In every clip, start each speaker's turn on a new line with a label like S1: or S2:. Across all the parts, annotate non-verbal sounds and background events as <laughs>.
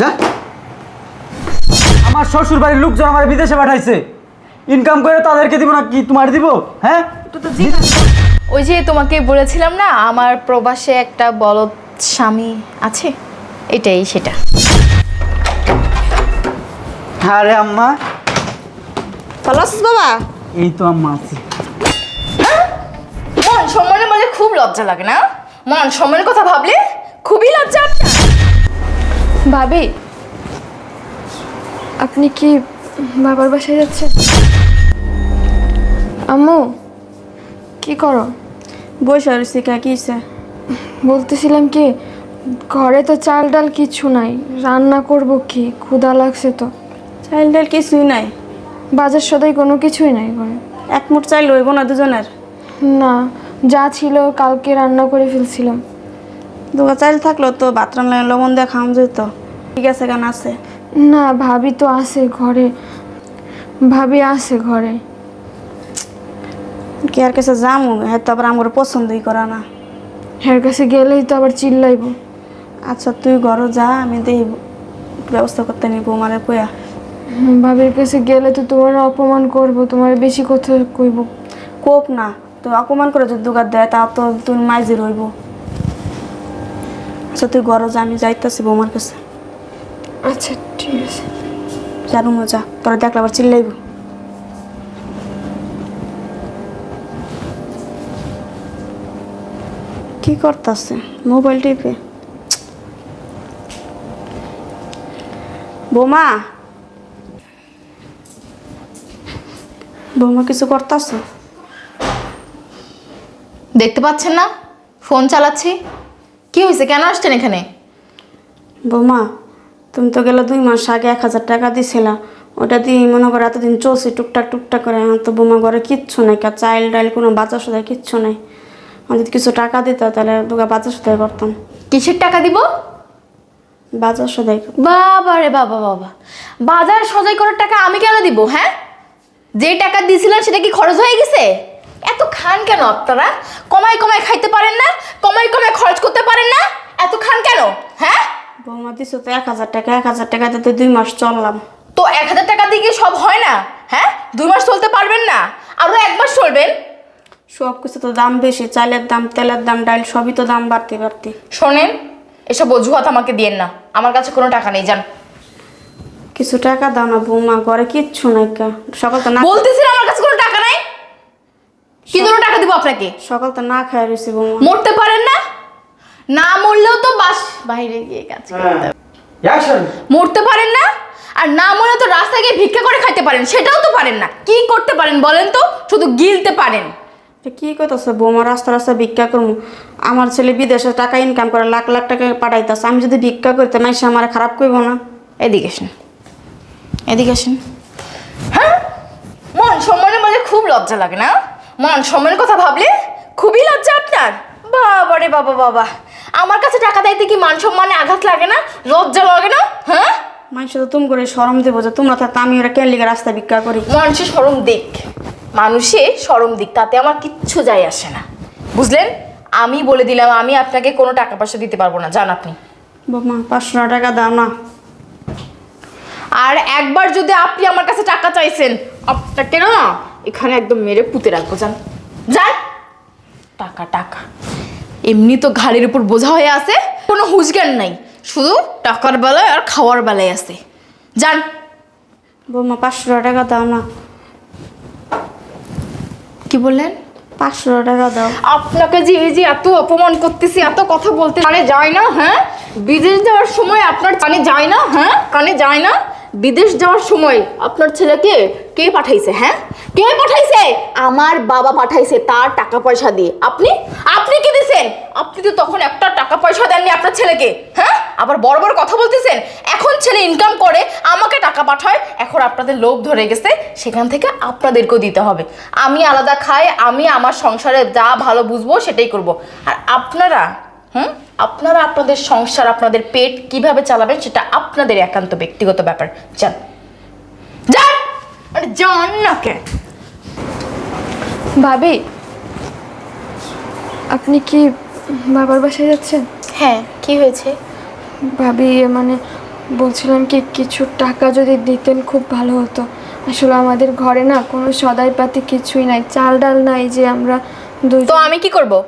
S1: যা।
S2: আমার শ্বশুর বাড়ির লোকজন আমার বিদেশে পাঠাইছে। ইনকাম করে তাদেরকে দিব না কি তোমার দিব? হ্যাঁ?
S3: ওই যে তোমাকে বলেছিলাম না আমার প্রবাসে একটা বলদ স্বামী আছে? এটাই সেটা।
S2: আরে আম্মা।
S4: ভালো আছিস বাবা?
S2: এই তো আম্মা আছি।
S3: মন সম্মানের বলে খুব লজ্জা লাগে না? মন সম্মানের কথা ভাবলে খুবই লজ্জা আপনার।
S5: ভাবি আপনি কি বাবার বাসায় যাচ্ছেন? আম্মু কি করো?
S4: বসে রয়েছি কা কি?
S5: বলতেছিলাম কি ঘরে তো চাল ডাল কিছু নাই রান্না করব কি ক্ষুধা লাগছে তো।
S4: চাল ডাল কিছুই নাই।
S5: বাজার সদাই কোনো কিছুই নাই ঘরে।
S4: এক মুঠ চাইল হইব না দুজনের?
S5: না যা ছিল কালকে রান্না করে ফেলছিলাম।
S4: দুগা চাইল থাকল তো ভাত রান্না লবণ দিয়ে খাওয়া যেত। ঠিক আছে কেন আছে?
S5: না ভাবি তো আছে ঘরে। ভাবি আছে ঘরে।
S4: কি আর কাছে যামু? হ্যাঁ তো আবার আমার পছন্দই করা না।
S5: হের কাছে গেলেই তো আবার চিল্লাইব।
S4: আচ্ছা তুই ঘর যা আমি দেই ব্যবস্থা করতে নিব মারে কয়া
S5: ভাবির কাছে গেলে তো তোমার অপমান করব তোমার বেশি কথা কইব।
S4: কোক না। তুই অপমান করে যদি দুগার দেয় তা তো তুই মাইজি রইব আচ্ছা তুই ঘর যা আমি যাইতেছি বৌমার কাছে।
S5: আচ্ছা ঠিক আছে।
S4: জানু মজা তোরা দেখলে আবার চিল্লাইব। কি করতেছে? মোবাইল টিপে। বৌমা? বৌমা কিছু করতেছ?
S3: দেখতে পাচ্ছেন না? ফোন চালাচ্ছি। কি হয়েছে? কেন আসছেন এখানে?
S4: বৌমা তুমি তো গেলে দুই মাস আগে এক হাজার টাকা দিছিলা। ওটা দিয়ে মনে করো এতদিন চলছে টুকটাক টুকটাক করে। আমার তো বোমা ঘরে কিচ্ছু নাই কা চাইল ডাইল কোনো বাচ্চা সদায় কিচ্ছু নাই। আমি যদি কিছু টাকা দিত তাহলে দুগা বাচ্চা সদাই করতাম।
S3: কিসের টাকা দিব?
S4: বাজার সদাই
S3: বাবা রে বাবা বাবা। বাজার সজাই করার টাকা আমি কেন দিব হ্যাঁ? যে টাকা দিয়েছিলাম সেটা কি খরচ হয়ে গেছে? এত খান কেন আপনারা? কমাই কমাই খাইতে পারেন না কমাই কমাই খরচ করতে পারেন না? এত খান কেন? হ্যাঁ?
S4: বৌমা দিছো তো এক হাজার টাকা এক হাজার টাকাতে তো দুই মাস চললাম।
S3: তো এক হাজার টাকা দিয়ে সব হয় না? হ্যাঁ? দুই মাস চলতে পারবেন না? আরও এক মাস চলবেন?
S4: সব কিছু তো দাম বেশি চালের দাম তেলের দাম ডাইল সবই তো দাম বাড়তে বাড়তে।
S3: শোনেন এসব অজুহাত আমাকে দিয়েন না। আমার কাছে কোনো টাকা নেই যান।
S4: কিছু টাকা দাও না বৌমা ঘরে কিচ্ছু নাই কা। সকাল তো না
S3: বলতেছি না আমার টাকা কি জন্য টাকা দিব আপনাকে?
S4: সকাল তো না খাই রয়েছি বৌমা।
S3: মরতে পারেন না? না মরলেও তো বাস বাইরে গিয়ে কাজ করতে হবে।
S2: অ্যাকশন
S3: মরতে পারেন না? আর না মরলে তো রাস্তায় গিয়ে ভিক্ষা করে খাইতে পারেন সেটাও তো পারেন না। কি করতে পারেন বলেন তো? শুধু গিলতে পারেন।
S4: এটা কি করতেছে বৌমা রাস্তা রাস্তা ভিক্ষা করব আমার ছেলে বিদেশে টাকা ইনকাম করে লাখ লাখ টাকা পাঠাইতেছে আমি যদি ভিক্ষা করতে মাইসে আমার খারাপ করব না?
S3: এদিকে আসেন। এদিকে আসেন। হ্যাঁ? মন সম্মানের বলে খুব লজ্জা লাগে না? মন সম্মানের কথা ভাবলে খুবই লজ্জা আপনার। বাবা রে বাবা বাবা। আমার কাছে টাকা দিতে কি মান সম্মানে আঘাত লাগে না? লজ্জা লাগে না? হ্যাঁ?
S4: মাইসে তো তুমি করে সরম দেবো যে তোমরা থাকতে আমি ওরা কেন লিগে রাস্তা ভিক্ষা করি।
S3: মানুষে সরম দিক মানুষে সরম দিক তাতে আমার কিচ্ছু যায় আসে না। বুঝলেন? আমি বলে দিলাম আমি আপনাকে কোনো টাকা পয়সা দিতে পারব না জান আপনি।
S4: বৌমা পাঁচশো টাকা দাও না।
S3: আর একবার যদি আপনি আমার কাছে টাকা চাইছেন আপনাকে না এখানে একদম মেরে পুঁতে রাখব যান যান টাকা টাকা। এমনি তো ঘাড়ের উপর বোঝা হয়ে আছে কোনো হুজজ্ঞান নাই। শুধু টাকার বেলায় আর খাওয়ার বেলায় আছে। যান।
S4: বৌমা পাঁচশো টাকা দাও না।
S3: কি বললেন?
S4: পাঁচশো টাকা দাও।
S3: আপনাকে যে এই যে এত অপমান করতেছি এত কথা বলতে কানে যায় না হ্যাঁ? বিদেশ যাওয়ার সময় আপনার কানে যায় না হ্যাঁ? কানে যায় না? বিদেশ যাওয়ার সময় আপনার ছেলেকে কে পাঠাইছে হ্যাঁ? কে পাঠাইছে? আমার বাবা পাঠাইছে তার টাকা পয়সা দিয়ে। আপনি? আপনি কি দিছেন? আপনি তো তখন একটা টাকা পয়সা দেননি আপনার ছেলেকে হ্যাঁ? আবার বড় বড় কথা বলতেছেন? এখন ছেলে ইনকাম করে, আমাকে টাকা পাঠায়, এখন আপনাদের লোভ ধরে গেছে, সেখান থেকে আপনাদেরকেও দিতে হবে। আমি আলাদা খাই, আমি আমার সংসারে যা ভালো বুঝব সেটাই করব। আর আপনারা হুম? আপনারা আপনাদের সংসার আপনাদের পেট কীভাবে চালাবেন সেটা আপনাদের একান্ত ব্যক্তিগত ব্যাপার। যান। যান! আরে যান না কে
S5: ভাবি আপনি কি বাবার বাসায় যাচ্ছেন?
S3: হ্যাঁ কি হয়েছে?
S5: ভাবি মানে বলছিলাম কি কিছু টাকা যদি দিতেন খুব ভালো হতো। আসলে আমাদের ঘরে না কোনো সদাই পাতি কিছুই নাই চাল ডাল নাই যে আমরা দুই
S3: তো আমি কি করব?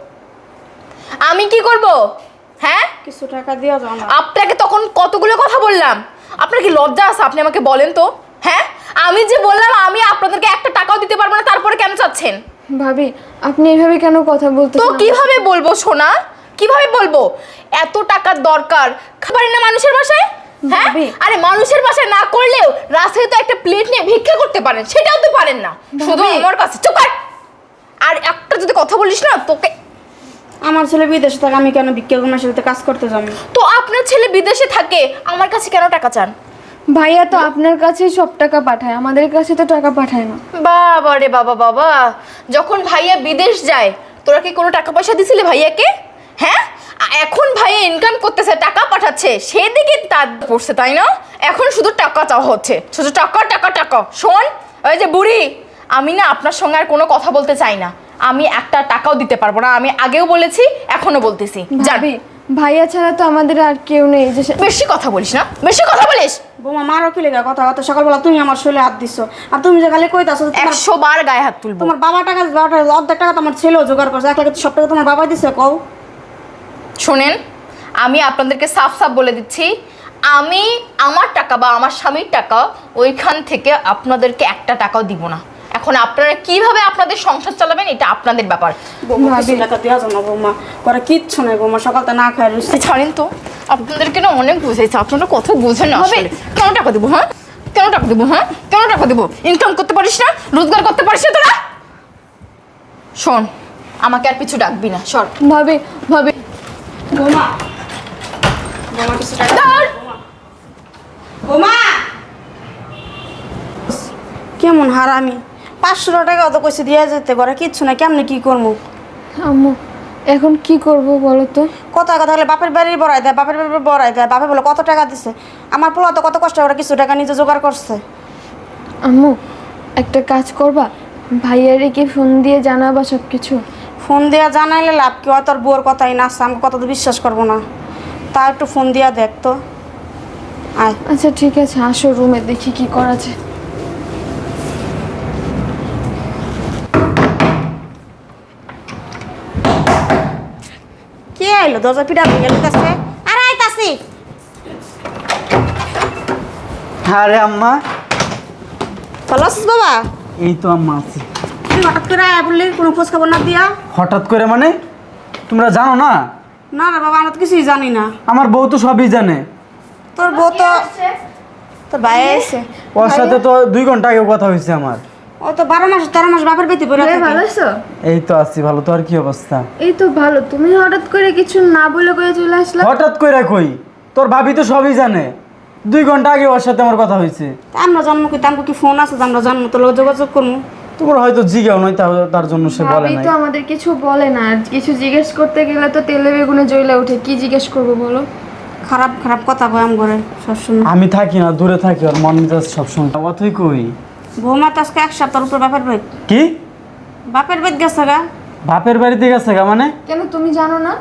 S3: আমি কি করব? হ্যাঁ?
S4: কিছু টাকা দিয়ে যাও না।
S3: আপনাকে তখন কতগুলো কথা বললাম? আপনার কি লজ্জা আছে? আপনি আমাকে বলেন তো। হ্যাঁ? আমি যে বললাম আমি আপনাদেরকে একটা টাকাও দিতে পারব না তারপরে কেন চাচ্ছেন?
S5: ভাবি আপনি এইভাবে কেন কথা
S3: বলতে
S5: তো
S3: কীভাবে বলব সোনা? কীভাবে বলব? এত টাকার দরকার। খাবার না মানুষের বাসায়? হ্যাঁ? আরে মানুষের বাসায় না করলেও রাস্তায় তো একটা প্লেট নিয়ে ভিক্ষা করতে পারেন সেটাও তো পারেন না। শুধু আমার কাছে। চুপ আর একটা যদি কথা বলিস না তোকে
S4: আমার ছেলে বিদেশে থাকে আমি কেন ভিক্ষা কর্মের সাথে কাজ করতে যাব
S3: তো আপনার ছেলে বিদেশে থাকে আমার কাছে কেন টাকা চান?
S5: ভাইয়া তো আপনার কাছেই সব টাকা পাঠায় আমাদের কাছে তো টাকা পাঠায় না।
S3: বাবা রে বাবা বাবা। যখন ভাইয়া বিদেশ যায় তোরা কি কোনো টাকা পয়সা দিছিলে ভাইয়াকে? হ্যাঁ? এখন ভাইয়া ইনকাম করতেছে টাকা পাঠাচ্ছে সেদিকে তার পড়ছে তাই না? এখন শুধু টাকা চাওয়া হচ্ছে। শুধু টাকা টাকা টাকা। শোন ওই যে বুড়ি আমি না আপনার সঙ্গে আর কোনো কথা বলতে চাই না। আমি একটা টাকাও দিতে পারব না। আমি আগেও বলেছি এখনও বলতেছি। যাবি
S5: ভাইয়া ছাড়া তো আমাদের আর কেউ নেই। যে
S3: বেশি কথা বলিস না। বেশি কথা বলিস।
S4: বৌমা মারো কি লেগে কথা কথা? সকালবেলা তুমি আমার শরীরে হাত দিছো। আর তুমি যে খালি কইতাছো
S3: একশো বার গায়ে হাত তুলবো।
S4: তোমার বাবা টাকা বাবা টাকা অর্ধেক টাকা তোমার ছেলেও জোগাড় করছে। এক লাখ সব টাকা তোমার বাবা দিছে কও।
S3: শোনেন আমি আপনাদেরকে সাফ সাফ বলে দিচ্ছি আমি আমার টাকা বা আমার স্বামীর টাকা ওইখান থেকে আপনাদেরকে একটা টাকাও দিব না। এখন আপনারা কীভাবে আপনাদের সংসার চালাবেন এটা আপনাদের ব্যাপার।
S4: বৌমা করে কিচ্ছু নাই বৌমা সকালটা না খাই
S3: ছাড়েন তো। আপনাদেরকে না অনেক বুঝেছে আপনারা কত বোঝেন না আসলে। কেন টাকা দেবো হ্যাঁ? কেন টাকা দেবো হ্যাঁ? কেন টাকা দেবো? ইনকাম করতে পারিস না? রোজগার করতে পারিস না তোরা? শোন আমাকে আর পিছু ডাকবি না সর
S5: ভাবে ভাবে।
S4: বৌমা। বৌমা কিছু টাকা
S3: ধর।
S4: বৌমা! কেমন হারামি? পাঁচশো টাকা অত কইছে দিয়ে যেতে করে কিচ্ছু না কেমনে কি করব
S5: আম্মু এখন কি করব বলো তো?
S4: কত টাকা থাকলে বাপের বাড়ি বড়াই দেয় বাপের বাড়ি বড়াই দেয় বাপে বলে কত টাকা দিছে? আমার পোলা তো কত কষ্ট করে কিছু টাকা নিজে জোগাড় করছে।
S5: আম্মু একটা কাজ করবা? ভাইয়ারে কি ফোন দিয়ে জানাবা সব কিছু
S4: ফোন দিয়া জানাইলে লাভ কি? হয় তোর বউর কথাই না আসছে আমাকে কত তো বিশ্বাস করব না। তা একটু ফোন দিয়া দেখ তো। আয়।
S5: আচ্ছা ঠিক আছে আসো রুমে দেখি কি করা যায়।
S4: আইলো দরজা ভেঙে আরে আইতাছি
S2: আরে আম্মা।
S4: ভালো আছিস বাবা?
S2: এই তো আম্মা আছি।
S4: তুই হঠাৎ করে আয় বললি কোনো খোঁজ খবর না দিয়া?
S2: হঠাৎ করে মানে? তোমরা জানো না?
S4: না রে বাবা আমরা তো কিছুই জানি না।
S2: আমার বউ তো সবই জানে।
S4: তোর বউ তো তোর ভাই এসে
S2: ওর সাথে তো দুই ঘণ্টা আগে কথা হয়েছে আমার।
S4: ও তো বারো মাস তেরো মাস বাপের বেতি পড়ে থাকে।
S5: আছো?
S2: এই তো আছি ভালো। তো আর কি অবস্থা?
S5: এই তো ভালো। তুমি হঠাৎ করে কিছু না বলে চলে আসলা?
S2: হঠাৎ করে কই? তোর ভাবি তো সবই জানে। দুই ঘণ্টা আগে ওর সাথে আমার কথা হয়েছে।
S4: তা আমরা জন্ম কি ফোন আছে? যে আমরা জন্ম তো লোক যোগাযোগ করব
S2: তোমার হয়তো জিগাও নয় তা- তার জন্য সে বলে
S5: ভাবি
S2: নাই।
S5: তো আমাদের কিছু বলে না। আর কিছু জিজ্ঞেস করতে গেলে তো তেলে বেগুনে জ্বলে ওঠে। কি জিজ্ঞেস করব বলো?
S4: খারাপ খারাপ কথা কয় আম করে সবসময়।
S2: আমি থাকি না দূরে থাকি আর মন মেজাজ সবসময়। অথই কই?
S4: বৌমা তো আজকে এক সপ্তাহের উপর বাপের বাড়ি।
S2: কি?
S4: বাপের বেদ গেছে গা।
S2: বাপের বাড়িতে গেছে গা মানে?
S5: কেন তুমি জানো না?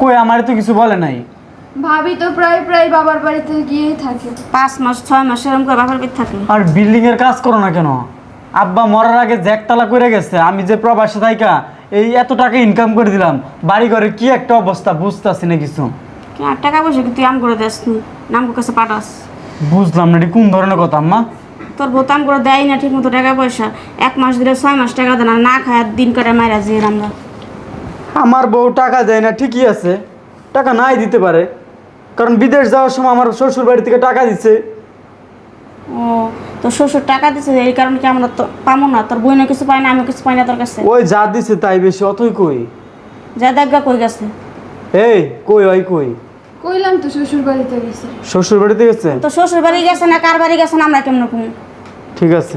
S2: কই আমার তো কিছু বলে নাই।
S5: ভাবি তো প্রায় প্রায় বাবার বাড়িতে গিয়েই থাকে।
S4: পাঁচ মাস ছয় মাস এরকম করে বাপের বেদ থাকে।
S2: আর বিল্ডিং এর কাজ করো না কেন? আব্বা মরার আগে যে একতলা করে গেছে আমি যে প্রবাসে থাইকা এই এত টাকা ইনকাম করে দিলাম বাড়ি ঘরে কি একটা অবস্থা বুঝতেছি না কিছু।
S4: কি আর টাকা পয়সা কি তুই আম করে দেস নি নাম কাছে পাঠাস।
S2: বুঝলাম না এটি কোন ধরনের কথা আম্মা?
S4: তোর তো করে দেয় না ঠিক মতো টাকা পয়সা। এক মাস দিলে ছয় মাস টাকা দেয় না না খায় আর দিন করে মারা যে আমরা।
S2: আমার বউ টাকা দেয় না ঠিকই আছে। টাকা নাই দিতে পারে। কারণ বিদেশ যাওয়ার সময় আমার শ্বশুর বাড়ি থেকে টাকা দিছে।
S4: ও তো শ্বশুর টাকা দিছে এই কারণে কি আমরা তো পাবো না? তোর না কিছু পাই না আমি কিছু পাই না তোর কাছে।
S2: ওই যা দিছে তাই বেশি অতই কই?
S4: যা দেখা কই গেছে।
S2: এই কই ওই কই?
S5: কইলাম তো শ্বশুর বাড়িতে গেছে।
S2: শ্বশুর বাড়িতে গেছে?
S4: তো শ্বশুর বাড়ি গেছে না কার বাড়ি গেছে না আমরা কেমন কম?
S2: ঠিক আছে।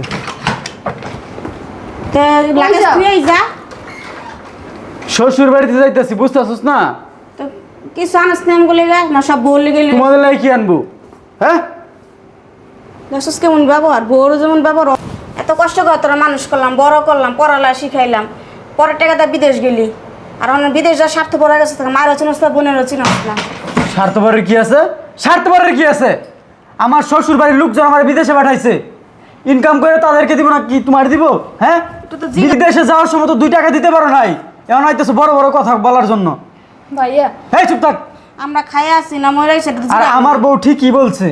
S4: তো লাগে
S5: যাও?
S4: তুই যা।
S2: শ্বশুর বাড়িতে যাইতেছি বুঝতেছিস না?
S4: তো কিছু আনাস নেম গুলি গা না সব বলে গেলি
S2: তোমাদের লাই কি আনব? হ্যাঁ?
S4: দেখছিস কেমন ব্যবহার? বউর যেমন ব্যবহার এত কষ্ট করে তোরা মানুষ করলাম বড় করলাম পড়ালা শিখাইলাম। পরের টাকাটা বিদেশ গেলি। আর অনেক বিদেশ যা স্বার্থ পড়া গেছে মায়ের চিনস না বোনেরও চিনস না।
S2: স্বার্থপরের কি আছে? স্বার্থপরের কি আছে? আমার শ্বশুর বাড়ির লোকজন আমার বিদেশে পাঠাইছে। ইনকাম করে তাদেরকে দিব না কি তোমার দিব? হ্যাঁ? বিদেশে যাওয়ার সময় তো দুই টাকা দিতে পারো নাই। এমন হইতেছে বড় বড় কথা বলার জন্য।
S3: ভাইয়া।
S2: এই চুপ থাক।
S4: আমরা খাইয়া আছি না মরে তো
S2: আর
S4: জিজ্ঞাসা
S2: আমার বউ ঠিকই বলছে।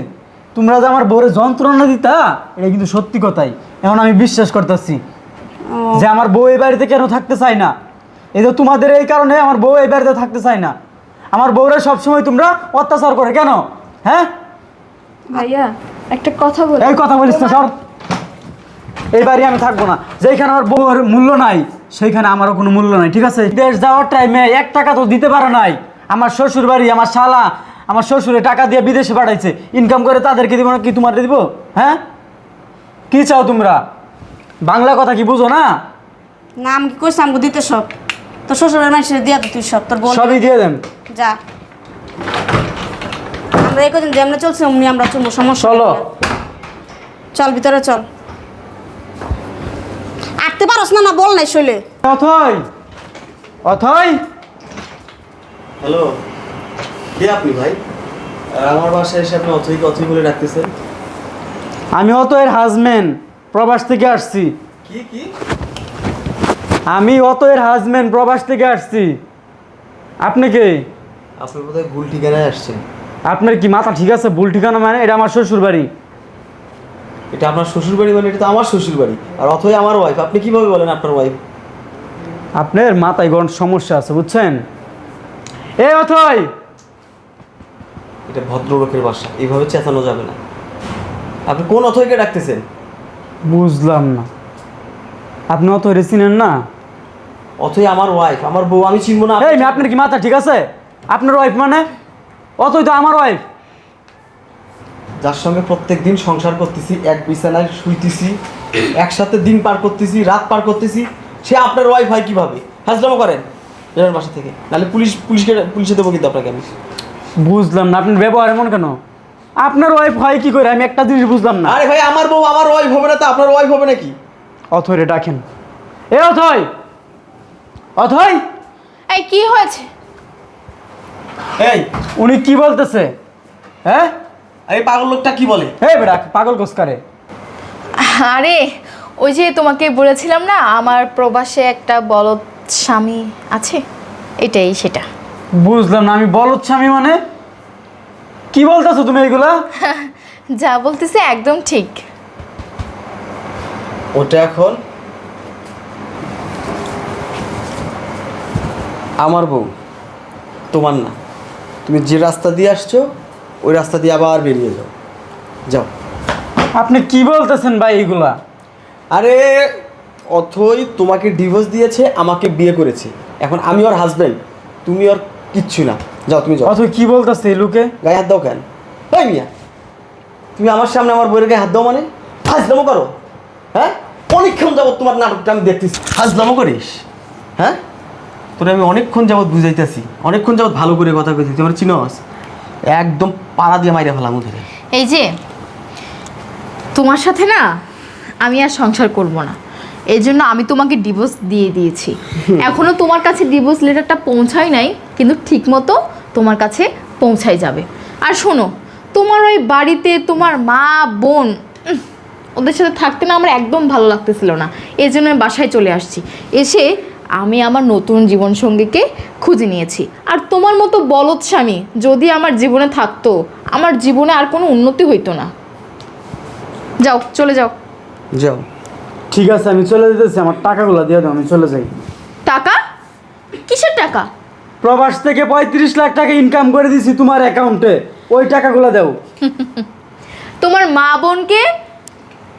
S2: তোমরা যে আমার বউরে যন্ত্রণা দিতা এটা কিন্তু সত্যি কথাই। এখন আমি বিশ্বাস করতেছি।
S4: ও,
S2: যে আমার বউ এই বাড়িতে কেন থাকতে চায় না? এই যে তোমাদের এই কারণে আমার বউ এই বাড়িতে থাকতে চায় না। আমার বউরা সবসময় তোমরা অত্যাচার করে কেন? হ্যাঁ?
S5: ভাইয়া একটা কথা বল।
S2: এই কথা বলিস না সর। এই বাড়ি আমি থাকব না। যেখানে আমার বউয়ের মূল্য নাই সেইখানে আমারও কোনো মূল্য নাই ঠিক আছে? দেশ যাওয়ার টাইমে এক টাকা তো দিতে পারো নাই। আমার শ্বশুর বাড়ি আমার শালা আমার শ্বশুরে টাকা দিয়ে বিদেশে পাঠাইছে। ইনকাম করে তাদেরকে দিব না কি তোমার দিব? হ্যাঁ? কি চাও তোমরা? বাংলা কথা কি বুঝো না?
S4: নাম কি কইছি? আমাকে দিতে সব তোর শ্বশুরের মানুষের দিয়া তো তুই সব তোর বোন
S2: সবই দিয়ে দেন।
S4: যা। আমরা এই কদিন যেমনি চলছে অমনি আমরা চলবো সমস্যা
S2: চলো।
S4: চল ভিতরে চল। আটতে পারস না না বল নাই শৈলে।
S2: অথই। অথই।
S1: হ্যালো। কে আপনি ভাই? আমার বাসায় এসে আপনি অথই বলে ডাকতেছেন।
S2: আমি অতএর হাজবেন্ড প্রবাস থেকে আসছি।
S1: কি কি?
S2: আমি অতএর হাজবেন্ড প্রবাস থেকে আসছি। আপনি কে?
S1: আপনার বোধহয় ভুল ঠিকানায় আসছেন।
S2: আপনার কি মাথা ঠিক আছে? ভুল ঠিকানা মানে এটা আমার শ্বশুর বাড়ি।
S1: এটা আপনার শ্বশুর বাড়ি মানে এটা তো আমার শ্বশুর বাড়ি। আর অথই আমার ওয়াইফ আপনি কীভাবে বলেন আপনার ওয়াইফ
S2: আপনার মাথায় গণ সমস্যা আছে বুঝছেন? এ অথই!
S1: এটা ভদ্রলোকের বাসা। এইভাবে চেঁচানো যাবে না। আপনি কোন অথইকে ডাকতেছেন?
S2: বুঝলাম না। আপনি অথই চিনেন না?
S1: অথই আমার ওয়াইফ আমার বউ আমি চিনবো না
S2: এই আপনার কি মাথা ঠিক আছে? আপনার ওয়াইফ মানে? অথই তো আমার ওয়াইফ
S1: যার সঙ্গে প্রত্যেক দিন সংসার করতেছি এক বিছানায় শুইতেছি একসাথে দিন পার করতেছি রাত পার করতেছি সে আপনার ওয়াইফ হয় কীভাবে? হাজলামো করেন বেরোন বাসা থেকে। নাহলে পুলিশ পুলিশকে পুলিশে দেবো কিন্তু আপনাকে আমি।
S2: বুঝলাম না আপনার ব্যবহার এমন কেন? আপনার ওয়াইফ হয় কি করে? আমি একটা জিনিস বুঝলাম না।
S1: আরে ভাই আমার বউ আমার ওয়াইফ হবে না তো আপনার ওয়াইফ হবে নাকি?
S2: অথই রে ডাকেন। এ অথই! অথই?
S3: এই কি হয়েছে?
S1: এই
S2: উনি কি বলতেছে? হ্যাঁ?
S1: এই পাগল লোকটা কি বলে?
S2: এই বেড়া পাগল কোসকারে
S3: আরে ওই যে তোমাকে বলেছিলাম না আমার প্রবাসে একটা বলদ স্বামী আছে? এটাই সেটা।
S2: বুঝলাম না আমি বলদ স্বামী মানে? কি বলতেছো তুমি এগুলা? <laughs>
S3: যা বলতেছে একদম ঠিক।
S1: ওটা এখন আমার বউ তোমার না। তুমি যে রাস্তা দিয়ে আসছো ওই রাস্তা দিয়ে আবার বেরিয়ে যাও। যাও।
S2: আপনি কি বলতেছেন ভাই এগুলা?
S1: আরে অথই তোমাকে ডিভোর্স দিয়েছে আমাকে বিয়ে করেছে। এখন আমি ওর হাজবেন্ড তুমি ওর কিচ্ছু না। যাও তুমি যাও।
S2: অথই কি বলতেছে এই লোকে?
S1: গায়ে হাত দাও কেন? তাই মিয়া তুমি আমার সামনে আমার বইয়ের গায়ে হাত দাও মানে? হাজলামো করো। হ্যাঁ? অনেকক্ষণ যাব তোমার নাটকটা আমি দেখতেছি। হাজলামো করিস? হ্যাঁ? তোরে আমি অনেকক্ষণ যাবত বুঝাইতেছি অনেকক্ষণ যাবত ভালো করে কথা কইতেছি আমার চিনস? একদম পাড়া দিয়ে মাইরা ফেলাম ধরে
S3: এই যে তোমার সাথে না আমি আর সংসার করব না এই জন্য আমি তোমাকে ডিভোর্স দিয়ে দিয়েছি। <laughs> এখনও তোমার কাছে ডিভোর্স লেটারটা পৌঁছায় নাই কিন্তু ঠিকমতো তোমার কাছে পৌঁছাই যাবে। আর শোনো তোমার ওই বাড়িতে তোমার মা বোন ওদের সাথে থাকতে না আমার একদম ভালো লাগতেছিল না এই জন্য আমি বাসায় চলে আসছি। এসে আমি আমার নতুন জীবনসঙ্গীকে খুঁজে নিয়েছি। আর তোমার মতো বলদ স্বামী যদি আমার জীবনে থাকতো আমার জীবনে আর কোনো উন্নতি হইতো না। যাও চলে যাও।
S1: যাও।
S2: ঠিক আছে আমি চলে যেতেছি। আমার টাকাগুলো দিয়ে দাও আমি চলে যাই।
S3: টাকা? কিসের টাকা?
S2: প্রবাস থেকে পঁয়ত্রিশ লাখ টাকা ইনকাম করে দিছি তোমার অ্যাকাউন্টে ওই টাকাগুলো দাও। <laughs>
S3: তোমার মা বোনকে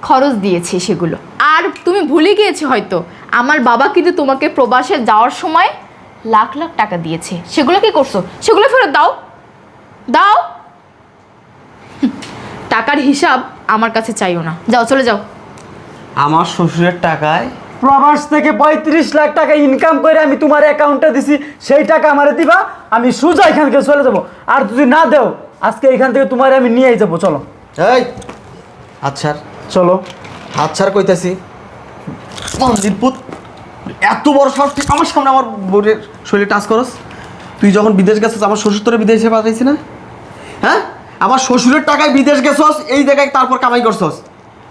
S3: খরচ দিয়েছি সেগুলো। আর তুমি ভুলে গিয়েছো হয়তো আমার বাবা কিন্তু তোমাকে প্রবাসে যাওয়ার সময় লাখ লাখ টাকা দিয়েছে। সেগুলো কি করছ? সেগুলো ফেরত দাও। দাও। টাকার হিসাব আমার কাছে চাইও না। যাও চলে যাও।
S1: আমার শ্বশুরের টাকায়?
S2: প্রবাস থেকে পঁয়ত্রিশ লাখ টাকা ইনকাম করে আমি তোমার অ্যাকাউন্টে দিছি সেই টাকা আমারে দিবা আমি সোজা এখান থেকে চলে যাব। আর যদি না দেও আজকে এখান থেকে তোমার আমি নিয়েই যাব চলো।
S1: এই আচ্ছা
S2: চলো।
S1: হাত ছাড় কইতাছি। মন্দির এত বড় সাহস তুই আমার সামনে আমার বোনের শরীরে টাচ করস। তুই যখন বিদেশ গেছিস, আমার শ্বশুর তোরে বিদেশে পাঠাইছি না? হ্যাঁ? আমার শ্বশুরের টাকায় বিদেশ গেছস, এই জায়গায় তারপর কামাই করছস।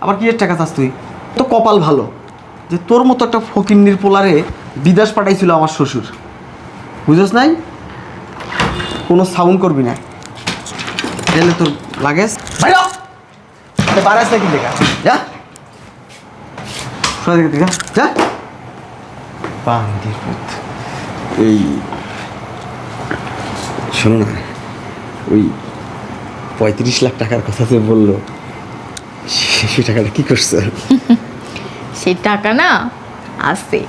S1: আবার কি এর টাকা চাস তুই? তো কপাল ভালো যে তোর মতো একটা ফকিন্নির পোলারে বিদেশ পাঠাইছিল আমার শ্বশুর। বুঝছ নাই? কোনো সাউন্ড করবি না। এলে তোর লাগেজ। বাইরে বারাস নাকি দেখা যা। যা বান্দির পুত এই শোনো না ওই পঁয়ত্রিশ লাখ টাকার কথা যে বলল সে- টাকাটা কি করছে?
S3: সেই টাকা না আছে।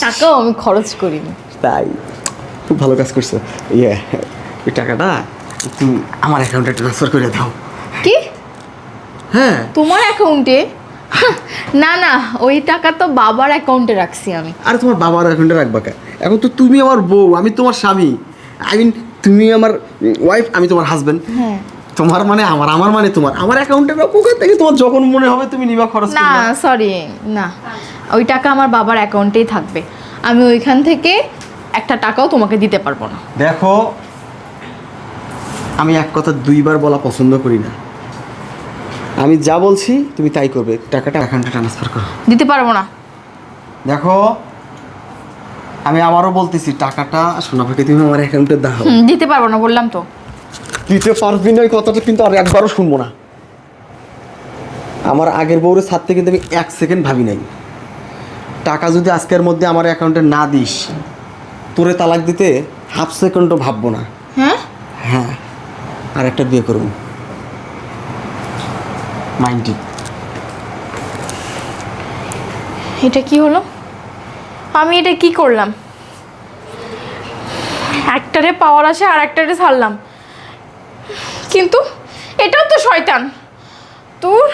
S3: টাকাও আমি খরচ করিনি।
S1: তাই খুব ভালো কাজ করছ। ইয়ে ওই টাকাটা একটু আমার অ্যাকাউন্টে ট্রান্সফার করে দাও।
S3: কি?
S1: হ্যাঁ।
S3: তোমার অ্যাকাউন্টে? না না ওই টাকা তো বাবার অ্যাকাউন্টে রাখছি আমি।
S1: আর তোমার বাবার অ্যাকাউন্টে রাখবা কে? এখন তো তুমি আমার বউ আমি তোমার স্বামী। আই মিন তুমি আমার ওয়াইফ আমি তোমার হাজবেন্ড
S3: হ্যাঁ।
S1: তোমার মানে আমার আমার মানে তোমার। আমার অ্যাকাউন্টে রাখো ওখান থেকে তোমার যখন মনে হবে তুমি নিবা খরচ
S3: না সরি না। ওই টাকা আমার বাবার অ্যাকাউন্টেই থাকবে। আমি ওইখান থেকে একটা টাকাও তোমাকে দিতে পারব না।
S1: দেখো আমি এক কথা দুইবার বলা পছন্দ করি না। আমি যা বলছি তুমি তাই করবে। টাকাটা অ্যাকাউন্টে ট্রান্সফার করো।
S3: দিতে পারব না।
S1: দেখো আমি আবারও বলতেছি টাকাটা সোনাভাকে তুমি আমার অ্যাকাউন্টে দাও।
S3: হুম, দিতে পারব না বললাম তো।
S1: দিতে পারবি না ওই কথাটা কিন্তু আর একবারও শুনব না। আমার আগের বউরের ছাদ থেকে কিন্তু আমি এক সেকেন্ড ভাবি নাই। টাকা যদি আজকের মধ্যে আমার অ্যাকাউন্টে না দিস তোরে তালাক দিতে হাফ সেকেন্ডও ভাববো না।
S3: হ্যাঁ?
S1: হ্যাঁ আর একটা বিয়ে করুন মাইন্ডটি
S3: এটা কি হলো? আমি এটা কি করলাম? একটারে পাওয়ার আসে আর একটারে ছাড়লাম। কিন্তু এটাও তো শয়তান। তোর